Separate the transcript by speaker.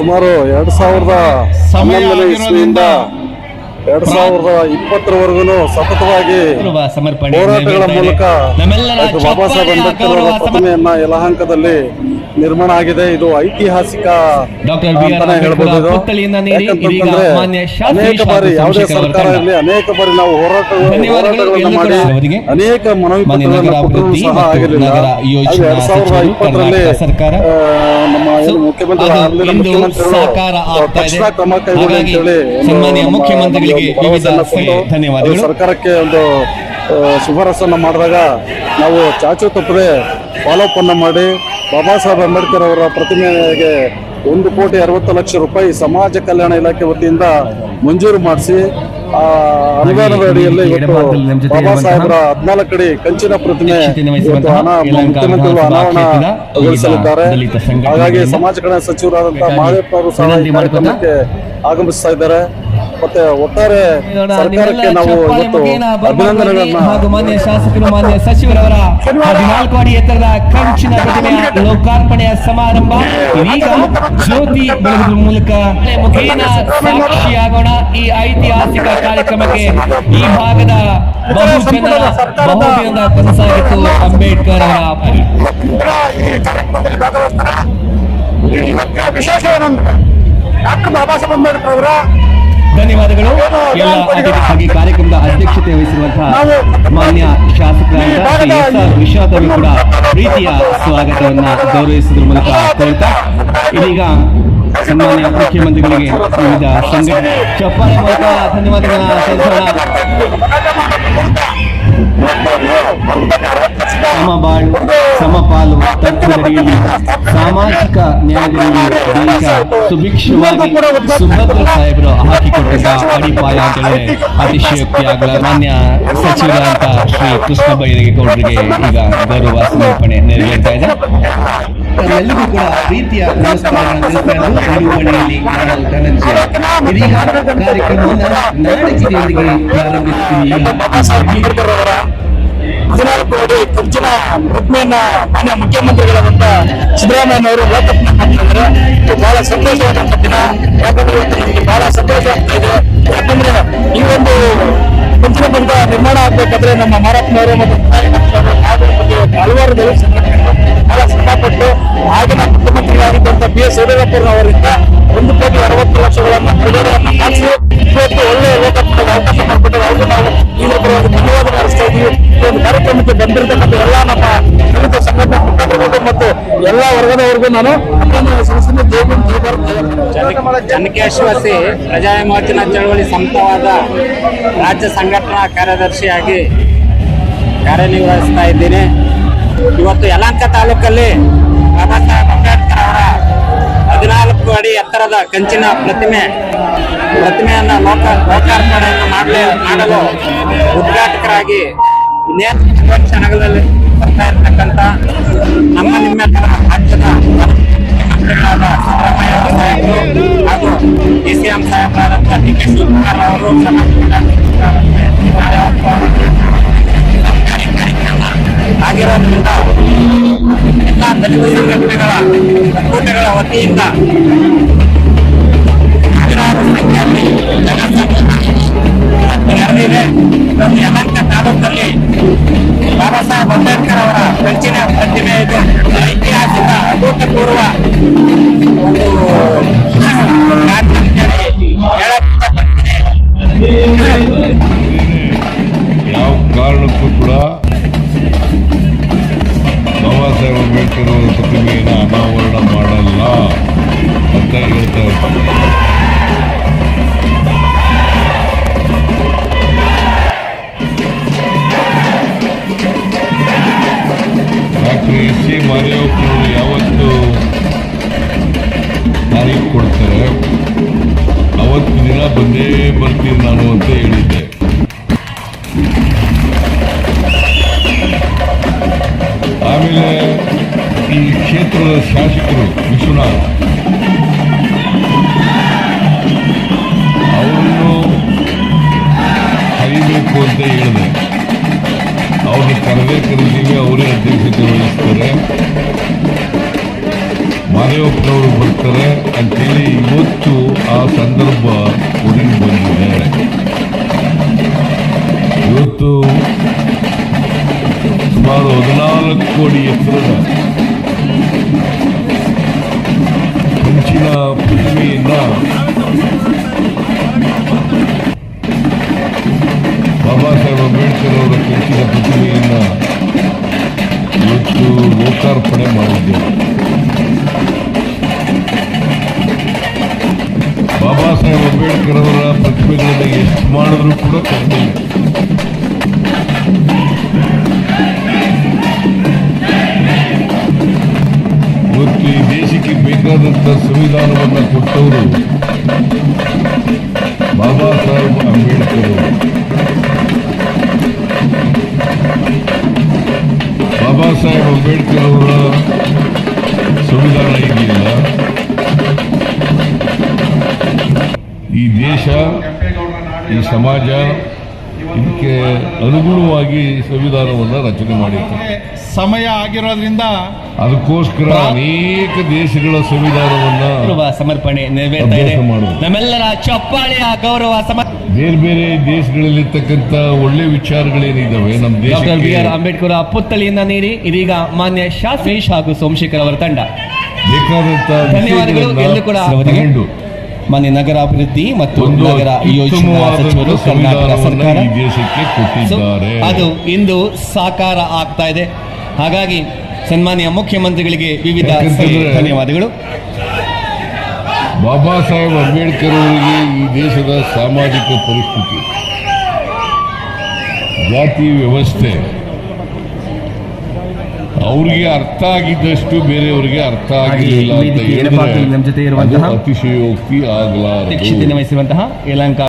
Speaker 1: ಸುಮಾರು ಎರಡು ಸಾವಿರದ ಹನ್ನೊಂದನೇ ಇಸ್ವಿಯಿಂದ ಎರಡ್ ಸಾವಿರದ ಇಪ್ಪತ್ತರವರೆಗೂ ಸತತವಾಗಿ
Speaker 2: ಸಮರ್ಪಣೆ
Speaker 1: ಹೋರಾಟಗಳ ಮೂಲಕ ಡಾಕ್ಟರ್ ಬಾಬಾ ಸಾಹೇಬ್ ಅಂಬೇಡ್ಕರ್ ಅವರ ಪ್ರತಿಮೆಯನ್ನ ಯಲಹಂಕದಲ್ಲಿ ನಿರ್ಮಾಣ ಆಗಿದೆ. ಇದು ಐತಿಹಾಸಿಕ ಅಂತಾನೆ ಹೇಳ್ಬೋದು ಯಾಕಂತಂದ್ರೆ ಅನೇಕ ಬಾರಿ ಯಾವುದೇ ಸರ್ಕಾರ ಇರಲಿ ಅನೇಕ ಬಾರಿ ನಾವು ಹೋರಾಟ
Speaker 2: ಧನ್ಯವಾದಗಳು
Speaker 1: ಮಾಡಿ ಅನೇಕ ಮನವಿ ಪತ್ರಗಳನ್ನು ಸಹ ಆಗಿರಲಿಲ್ಲ. ಎರಡ್ ಸಾವಿರದ ಇಪ್ಪತ್ತರಲ್ಲಿ. ನಮ್ಮ ಏನು ಮುಖ್ಯಮಂತ್ರಿ ಮುಖ್ಯಮಂತ್ರಿಗಳು. ತಕ್ಷಣ ಕ್ರಮ ಕೈಗೊಳ್ಳಿ
Speaker 2: ಅಂತ
Speaker 1: ಅಂತೇಳಿ ಮುಖ್ಯಮಂತ್ರಿ
Speaker 2: ಮುಖ್ಯಮಂತ್ರಿಗಳಿಗೆ
Speaker 1: ಒಂದು
Speaker 2: ವಿವಿಧ
Speaker 1: ಕೊಟ್ಟು
Speaker 2: ಧನ್ಯವಾದಗಳು.
Speaker 1: ಸರ್ಕಾರಕ್ಕೆ ಒಂದು ಶಿಫಾರಸನ್ನು ಮಾಡಿದಾಗ ನಾವು ಚಾಚು ತಪ್ಪದೆ ಫಾಲೋಅಪ್ ಅನ್ನು ಮಾಡಿ ಬಾಬಾ ಸಾಹೇಬ್ ಅಂಬೇಡ್ಕರ್ ಅವರ ಪ್ರತಿಮೆಗೆ ಒಂದು ಕೋಟಿ ಅರವತ್ತು ಲಕ್ಷ ರೂಪಾಯಿ ಸಮಾಜ ಕಲ್ಯಾಣ ಇಲಾಖೆ ವತಿಯಿಂದ ಮಂಜೂರು ಮಾಡಿಸಿ ಆ ಅನುದಾನದ ಅಡಿಯಲ್ಲಿ ಇವತ್ತು ಬಾಬಾ ಸಾಹೇಬ್ರ ಹದಿನಾಲ್ಕು ಅಡಿ ಕಂಚಿನ ಪ್ರತಿಮೆ ಇವತ್ತು ಹಣ ಮುಖ್ಯಮಂತ್ರಿಗಳು ಅನಾವರಣಗೊಳಿಸಲಿದ್ದಾರೆ ಹಾಗಾಗಿ ಸಮಾಜ ಕಲ್ಯಾಣ ಸಚಿವರಾದಂತಹ ಮಹದೇವಪ್ಪ ಅವರು ಸಹ ಕಾರ್ಯಕ್ರಮಕ್ಕೆ ಆಗಮಿಸ್ತಾ ಇದ್ದಾರೆ ಮತ್ತೆ ಒಟ್ಟಾರೆ ಸರ್ಕಾರಕ್ಕೆ ನಾವು ಇವತ್ತು ಅಭಿನಂದನೆಗಳನ್ನ
Speaker 2: ಹಾಗೂ ಮಾನ್ಯ ಶಾಸಕರು ಮಾನ್ಯ ಸಚಿವರವರ ಹದಿನಾಲ್ಕು ಅಡಿ ಎತ್ತರದ ಕಂಚಿನ ಪ್ರತಿಮೆಯ ಲೋಕಾರ್ಪಣೆಯ ಸಮಾರಂಭ. ಇದೀಗ ಜ್ಯೋತಿ ಬೆಳಗುವ ಮೂಲಕ ಮುಖೇನ ಸಾಕ್ಷಿಯಾಗೋಣ ಈ ಐತಿಹಾಸಿಕ ಕಾರ್ಯಕ್ರಮಕ್ಕೆ ಈ ಭಾಗದ ಬಹುಜನ ಬಹುದಿನದ ಕನಸಾಗಿತ್ತು ಅಂಬೇಡ್ಕರ್ ಅವರ
Speaker 3: ವಿಶೇಷ ಏನಂದ್ರೆ ಡಾಕ್ಟರ್ ಬಾಬಾ ಸಾಹೇಬ್ ಅಂಬೇಡ್ಕರ್ ಅವರ
Speaker 2: ಧನ್ಯವಾದಗಳು. ಎಲ್ಲ ಅತಿಥಿಗಳಿಗೆ ಕಾರ್ಯಕ್ರಮದ ಅಧ್ಯಕ್ಷತೆ ವಹಿಸಿರುವಂತಹ ಮಾನ್ಯ ಶಾಸಕ ವಿಷಾದವಿ ಕೂಡ ಪ್ರೀತಿಯ ಸ್ವಾಗತವನ್ನ ಗೌರವಿಸುವುದರ ಮೂಲಕ ಕೋರ್ತಾ ಇದೀಗ ಸನ್ಮಾನ್ಯ ಮುಖ್ಯಮಂತ್ರಿಗಳಿಗೆ ವಿವಿಧ ಸಂಘಟನೆ ಚಪ್ಪಾಳೆ ಮೂಲಕ ಧನ್ಯವಾದಗಳನ್ನ ಸಲ್ಲಿಸೋಣ. ಸಮಬಾಳು ಸಮಪಾಲು ತತ್ವದಡಿಯಲ್ಲಿ ಸಾಮಾಜಿಕ ನ್ಯಾಯದಲ್ಲಿ ದೇಶ ಸುಭಿಕ್ಷವಾಗಿ ಸುಭದ್ರ ಸಾಹೇಬರು ಹಾಕಿಕೊಟ್ಟಿದ್ದ ಅಡಿಪಾಯ ಅಂತ ಹೇಳಿದ್ರೆ ಅತಿಶಯೋಕ್ತಿ ಆಗಲ ಮಾನ್ಯ ಸಚಿವರಾದಂತ ಶ್ರೀ ಕೃಷ್ಣ ಬೈರಿಗೆ ಗೌಡರಿಗೆ ಈಗ ಗೌರವ ಸಮರ್ಪಣೆ ನೆರವೇರ್ತಾ ಇದೆ. ಎಲ್ಲರಿಗೂ ಕೂಡ ಪ್ರೀತಿಯ ನಮಸ್ಕಾರಗಳನ್ನು ತಿಳಿಸ್ತಾ ಇದ್ದು ನಿರೂಪಣೆಯಲ್ಲಿ ನಾನು ಇದೀಗ ಕಾರ್ಯಕ್ರಮವನ್ನು
Speaker 3: ಹದಿನಾಲ್ಕು ಅಡಿ ಪ್ರತಿಮೆಯನ್ನ ಮಾನ್ಯ ಮುಖ್ಯಮಂತ್ರಿಗಳಾದಂತ ಬಹಳ ಸಂತೋಷವಾದಂತ ದಿನ. ಯಾಕಂದ್ರೆ ನಮ್ಗೆ ಬಹಳ ಸಂತೋಷ ಆಗ್ತಾ ಇದೆ. ಯಾಕಂದ್ರೆ ಈ ಒಂದು ಪಂಥ ನಿರ್ಮಾಣ ಆಗ್ಬೇಕಾದ್ರೆ ನಮ್ಮ ಮಾರಪ್ಪನವರು ಮತ್ತು ಹಲವಾರು ದಲಿತ ಶ್ರಮಪಟ್ಟು ಆಗಿನ ಮುಖ್ಯಮಂತ್ರಿಗಳಾಗಿದ್ದಂತ ಬಿ ಎಸ್ ಯಡಿಯೂರಪ್ಪನವರಿಂದ ಒಂದು ಕೋಟಿ ಅರವತ್ತು ಲಕ್ಷಗಳನ್ನು ಪ್ರಜೆಗಳನ್ನು ಮಾಡಿಸಿ ಇವತ್ತು ಒಳ್ಳೆಯ ಲೋಕಪಾಲ ಅವಕಾಶ ಮಾಡಿಕೊಟ್ಟರೆ ಅವ್ರಿಗೂ ನಾವು ಈ ಧನ್ಯವಾದ ಮಾಡಿಸ್ತಾ ಇದ್ದೀವಿ ಈ ಒಂದು ಕಾರ್ಯಕ್ರಮಕ್ಕೆ ಬಂದಿರತಕ್ಕಂಥ ಎಲ್ಲ ನಮ್ಮ ದಲಿತ ಸಂಘಟನೆ ಮುಖಂಡರುಗಳು ಮತ್ತು ಎಲ್ಲ ವರ್ಗದವರಿಗೂ ನಾನು ಸಲ್ಲಿಸುತ್ತೇನೆ. ಜೈ ಭೀಮ್.
Speaker 4: ಪ್ರಜಾ ವಿಮೋಚನಾ ಚಳವಳಿ ಸಂತವಾದ ರಾಜ್ಯ ಸಂಘಟನಾ ಕಾರ್ಯದರ್ಶಿಯಾಗಿ ಕಾರ್ಯನಿರ್ವಹಿಸ್ತಾ ಇದ್ದೀನಿ ಇವತ್ತು ಯಲಹಂಕ ತಾಲೂಕಲ್ಲಿ ಬಾಬಾ ಸಾಹೇಬ್ ಅಂಬೇಡ್ಕರ್ ಅವರ ಹದಿನಾಲ್ಕು ಅಡಿ ಎತ್ತರದ ಕಂಚಿನ ಪ್ರತಿಮೆ, ಪ್ರತಿಮೆಯನ್ನ ಲೋಕ ಲೋಕಾರ್ಪಣೆಯನ್ನು ಮಾಡಲಿ ಮಾಡಲು ಉದ್ಘಾಟಕರಾಗಿ ಇನ್ನೇನು ಕ್ಷಣಗಳಲ್ಲಿ ಬರ್ತಾ ಇರ್ತಕ್ಕಂಥ ನಮ್ಮ ನಿಮ್ಮೆಲ್ಲರ ರಾಜ್ಯದ ಸಿದ್ದರಾಮಯ್ಯ ಸಾಹೇಬರು ಹಾಗೂ ಡಿ ಸಿ ಎಂ ಸಾಹೇಬರಾದಂತಹ ಡಿ ಕೆ ಶಿವಕುಮಾರ್ ಅವರು ಒಕ್ಕೂಟಗಳ ವತಿಯಿಂದ ಸಾವಿರಾರು ಸಂಖ್ಯೆಯಲ್ಲಿ ನೆರೆದಿದೆ ಇವತ್ತು ಯಲಹಂಕ ತಾಲೂಕಲ್ಲಿ ಅಂಬೇಡ್ಕರ್ ಅವರ ಕಂಚಿನ
Speaker 5: ಸಿ ಯಾವತ್ತು ತಾರೀಖು ಕೊಡ್ತಾರೆ. ಅವತ್ತು ದಿನ ಬಂದೇ ಬರ್ತೀನಿ ನಾನು ಅಂತ ಹೇಳಿದ್ದೆ. ಆಮೇಲೆ ಈ ಕ್ಷೇತ್ರದ ಶಾಸಕರು ವಿಶ್ವನಾಥ್. ಮಾದೇವಪ್ಪನವರು ಬರ್ತಾರೆ ಅಂತೇಳಿ ಇವತ್ತು ಆ ಸಂದರ್ಭ ಒದಗಿ ಬಂದಿದೆ. ಇವತ್ತು ಸುಮಾರು ಹದಿನಾಲ್ಕು ಕೋಟಿ ಎತ್ತರದ ಮುಂಚಿನ ಪ್ರತಿಮೆಯನ್ನ ಬಾಬಾ ಸಾಹೇಬ್ ಅಂಬೇಡ್ಕರ್ ಅವರ ಕಂಚಿನ ಪ್ರತಿಮೆಯನ್ನ ಇವತ್ತು ಲೋಕಾರ್ಪಣೆ ಮಾಡಿದ್ದೇವೆ ಸಾಹೇಬ್ ಅಂಬೇಡ್ಕರ್ ಅವರ ಪ್ರತಿಮೆಗಳನ್ನು ಎಷ್ಟು ಕೂಡ ಕಡಿಮೆ. ಇವತ್ತು ಈ ದೇಶಕ್ಕೆ ಬೇಕಾದಂತ ಸಂವಿಧಾನವನ್ನು ಕೊಟ್ಟವರು ಬಾಬಾ ಸಾಹೇಬ್ ಅಂಬೇಡ್ಕರ್ ಬಾಬಾ ಸಾಹೇಬ್ ಅಂಬೇಡ್ಕರ್ ಅವರ ಸಮಾಜ ಇದಕ್ಕೆ ಅನುಗುಣವಾಗಿ ಸಂವಿಧಾನವನ್ನು ರಚನೆ ಮಾಡಿತ್ತು.
Speaker 6: ಸಮಯ ಆಗಿರೋದ್ರಿಂದ
Speaker 5: ಅದಕ್ಕೋಸ್ಕರ ಅನೇಕ ದೇಶಗಳ ಸಂವಿಧಾನವನ್ನ
Speaker 2: ಸಮರ್ಪಣೆ. ನಮ್ಮೆಲ್ಲರ ಚಪ್ಪಾಳೆಯ ಗೌರವ ಸಮ
Speaker 5: ಬೇರೆ ಬೇರೆ ದೇಶಗಳಲ್ಲಿರ್ತಕ್ಕಂಥ ಒಳ್ಳೆ ವಿಚಾರಗಳೇನಿದ್ದಾವೆ ನಮ್ಮ
Speaker 2: ಡಾಕ್ಟರ್ ಬಿ ಆರ್ ಅಂಬೇಡ್ಕರ್ ಅಪ್ಪುತ್ತಳಿಯಿಂದ ನೀಡಿ ಇದೀಗ ಮಾನ್ಯ ಶಾಸ್ತ್ರೀಶ್ ಹಾಗೂ ಸೋಮಶೇಖರ್ ಅವರ ತಂಡ.
Speaker 5: ಬೇಕಾದಂತ
Speaker 2: ಧನ್ಯವಾದಗಳು ಎಲ್ಲೂ ಕೂಡ ಮಾನ್ಯ ನಗರಾಭಿವೃದ್ಧಿ ಮತ್ತು ನಗರ ಯೋಜನಾ ಸಚಿವರು ಕರ್ನಾಟಕ ಸರ್ಕಾರ. ಅದು ಇಂದು ಸಾಕಾರ ಆಗ್ತಾ ಇದೆ. ಹಾಗಾಗಿ ಸನ್ಮಾನ್ಯ ಮುಖ್ಯಮಂತ್ರಿಗಳಿಗೆ ವಿವಿಧ ಧನ್ಯವಾದಗಳು.
Speaker 5: ಬಾಬಾ ಸಾಹೇಬ್ ಅಂಬೇಡ್ಕರ್ ಅವರಿಗೆ ಈ ದೇಶದ ಸಾಮಾಜಿಕ ಪರಿಸ್ಥಿತಿ ಜಾತಿ ವ್ಯವಸ್ಥೆ ಅವ್ರಿಗೆ ಅರ್ಥ ಆಗಿದ್ದಷ್ಟು ಬೇರೆಯವರಿಗೆ ಅರ್ಥ ಆಗಿಲ್ಲ ಅಂತ ಹೇಳಿದ್ರೆ ಅತಿಶಯೋಕ್ತಿ ಆಗಲಾರದು.
Speaker 2: ವಹಿಸಿರುವಂತಹ ಯಲಹಂಕ